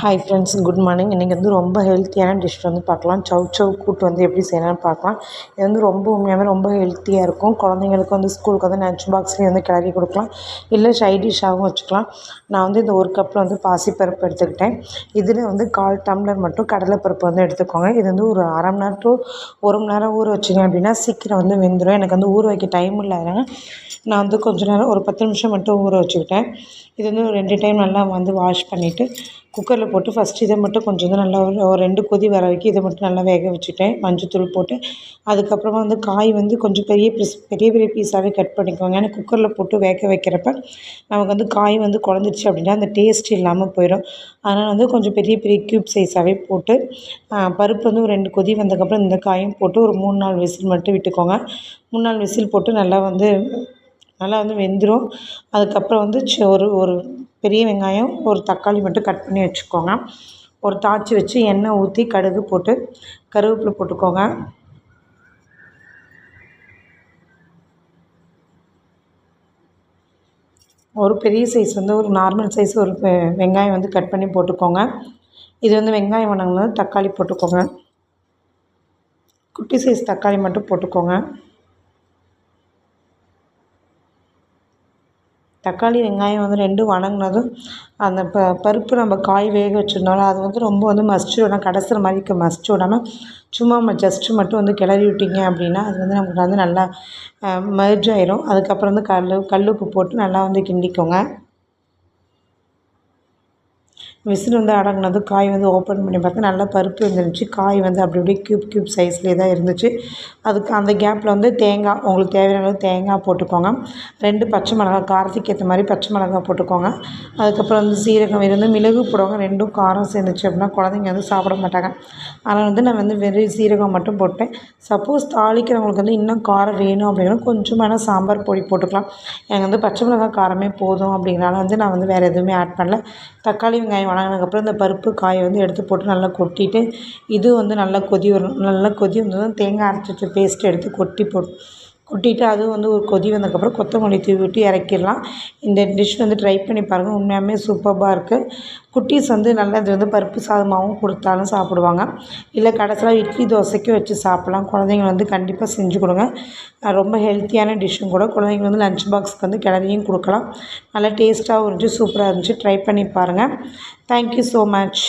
Hi friends good morning இன்றைக்கி வந்து ரொம்ப ஹெல்த்தியான டிஷ் வந்து பார்க்கலாம். சவ் சவ் கூட்டு வந்து எப்படி செய்யலாம்னு பார்க்கலாம். இது வந்து ரொம்ப உண்மையாகவே ரொம்ப ஹெல்த்தியாக இருக்கும். குழந்தைங்களுக்கு வந்து ஸ்கூலுக்கு வந்து லஞ்ச் பாக்ஸ்லேயும் வந்து கிளறி கொடுக்கலாம். இல்லை ஷை டிஷ்ஷாகவும் வச்சுக்கலாம். நான் வந்து இந்த ஒரு கப்பில் வந்து பாசிப்பருப்பு எடுத்துக்கிட்டேன். இதில் வந்து கால் டம்ளர் மட்டும் கடலைப்பருப்பு வந்து எடுத்துக்கோங்க. இது வந்து ஒரு அரை மணி நேரம் டு ஒரு மணி நேரம் ஊற வச்சிங்க அப்படின்னா சீக்கிரம் வந்து வெந்துடும் எனக்கு வந்து ஊற வைக்க டைம் இல்லாதனால நான் வந்து கொஞ்ச நேரம் ஒரு பத்து நிமிஷம் மட்டும் ஊற வச்சுக்கிட்டேன். இது வந்து ஒரு ரெண்டு டைம் நல்லா வந்து வாஷ் பண்ணிவிட்டு குக்கரில் போட்டு ஃபஸ்ட்டு இதை மட்டும் கொஞ்சம் வந்து நல்லா ஒரு ஒரு ரெண்டு கொதி வர வரைக்கும் இதை மட்டும் நல்லா வேக வச்சுட்டேன். மஞ்சத்தூள் போட்டு. அதுக்கப்புறமா வந்து காய் வந்து கொஞ்சம் பெரிய பீஸ் பெரிய பெரிய பீஸாகவே கட் பண்ணிக்கோங்க ஏன்னா குக்கரில் போட்டு வேக வைக்கிறப்ப நமக்கு வந்து காய் வந்து குழஞ்சிருச்சு அப்படின்னா அந்த டேஸ்ட் இல்லாமல் போயிடும் அதனால் வந்து கொஞ்சம் பெரிய பெரிய க்யூப் சைஸாகவே போட்டு பருப்பு வந்து ஒரு ரெண்டு கொதி வந்ததுக்கப்புறம் இந்த காயும் போட்டு ஒரு மூணு நாலு விசில் மட்டும் விட்டுக்கோங்க. மூணு நாலு விசில் போட்டு நல்லா வந்து நல்லா வந்து வெந்துடும் அதுக்கப்புறம் வந்து ஒரு ஒரு பெரிய வெங்காயம் ஒரு தக்காளி மட்டும் கட் பண்ணி வச்சுக்கோங்க. ஒரு தாச்சி வச்சு எண்ணெய் ஊற்றி கடுகு போட்டு கருவேப்பிலை போட்டுக்கோங்க. ஒரு பெரிய சைஸ் வந்து ஒரு நார்மல் சைஸ் ஒரு வெங்காயம் வந்து கட் பண்ணி போட்டுக்கோங்க. இது வந்து வெங்காயம் வணங்கினது தக்காளி போட்டுக்கோங்க. குட்டி சைஸ் தக்காளி மட்டும் போட்டுக்கோங்க. தக்காளி வெங்காயம் வந்து ரெண்டும் வணங்கினதும் அந்த ப பருப்பு நம்ம காய் வேக வச்சுருந்தோம்ல அது வந்து ரொம்ப வந்து மசிச்சு விடாம கடைசிற மாதிரி மசிச்சு விடாமல் சும்மா ஜஸ்ட்டு மட்டும் வந்து கிளறி விட்டிங்க அப்படின்னா அது வந்து நமக்கு வந்து நல்லா மர்ஜ் ஆயிரும். அதுக்கப்புறம் வந்து கல் கல் உப்பு போட்டு நல்லா வந்து கிண்டிக்கோங்க. விசில் வந்து அடங்கினது காய் வந்து ஓப்பன் பண்ணி பார்த்தா நல்லா பருப்பு வந்துருந்துச்சு காய் வந்து அப்படி அப்படியே க்யூப் க்யூப் சைஸ்லேயே தான் இருந்துச்சு. அதுக்கு அந்த கேப்பில் வந்து தேங்காய் உங்களுக்கு தேவையான அளவு தேங்காய் போட்டுக்கோங்க. ரெண்டு பச்சை மிளகா காரத்துக்கு ஏற்ற மாதிரி பச்சை மிளகா போட்டுக்கோங்க. அதுக்கப்புறம் வந்து சீரகம் இருந்து மிளகு போடுவாங்க. ரெண்டும் காரம் சேர்ந்துச்சு அப்படின்னா குழந்தைங்க வந்து சாப்பிட மாட்டாங்க. அதனால் வந்து நான் வந்து வெறும் சீரகம் மட்டும் போட்டேன் சப்போஸ் தாளிக்கிறவங்களுக்கு வந்து இன்னும் காரம் வேணும் அப்படின்னா கொஞ்சமான சாம்பார் பொடி போட்டுக்கலாம். எனக்கு வந்து பச்சை மிளகா காரமே போதும் அப்படிங்கிறனால வந்து நான் வந்து வேறு எதுவுமே ஆட் பண்ணல. தக்காளி வெங்காயம் வணங்கினதுக்கப்புறம் இந்த பருப்பு காயை வந்து எடுத்து போட்டு நல்லா கொட்டிட்டு இது வந்து நல்லா கொதி வரும் நல்லா கொதி வந்ததும் தேங்காய் அரைச்சி வச்ச பேஸ்ட் எடுத்து கொட்டி போட்டு கொட்டிட்டு அதுவும் வந்து ஒரு கொதி வந்ததுக்கப்புறம் கொத்தமல்லி தூவி விட்டு இறக்கிடலாம். இந்த டிஷ் வந்து ட்ரை பண்ணி பாருங்கள் உண்மையாகவே சூப்பராக இருக்குது குட்டீஸ் வந்து நல்லா இது வந்து பருப்பு சாதமாகவும் கொடுத்தாலும் சாப்பிடுவாங்க. இல்லை கடைசியில் இட்லி தோசைக்கும் வச்சு சாப்பிட்லாம். குழந்தைங்க வந்து கண்டிப்பாக செஞ்சு கொடுங்க. ரொம்ப ஹெல்த்தியான டிஷ்ஷும் கூட. குழந்தைங்க வந்து லஞ்ச் பாக்ஸ்க்கு வந்து கிளறியும் கொடுக்கலாம். நல்லா டேஸ்ட்டாகவும் இருந்துச்சு சூப்பராக இருந்துச்சு. ட்ரை பண்ணி பாருங்கள் தேங்க்யூ ஸோ மச்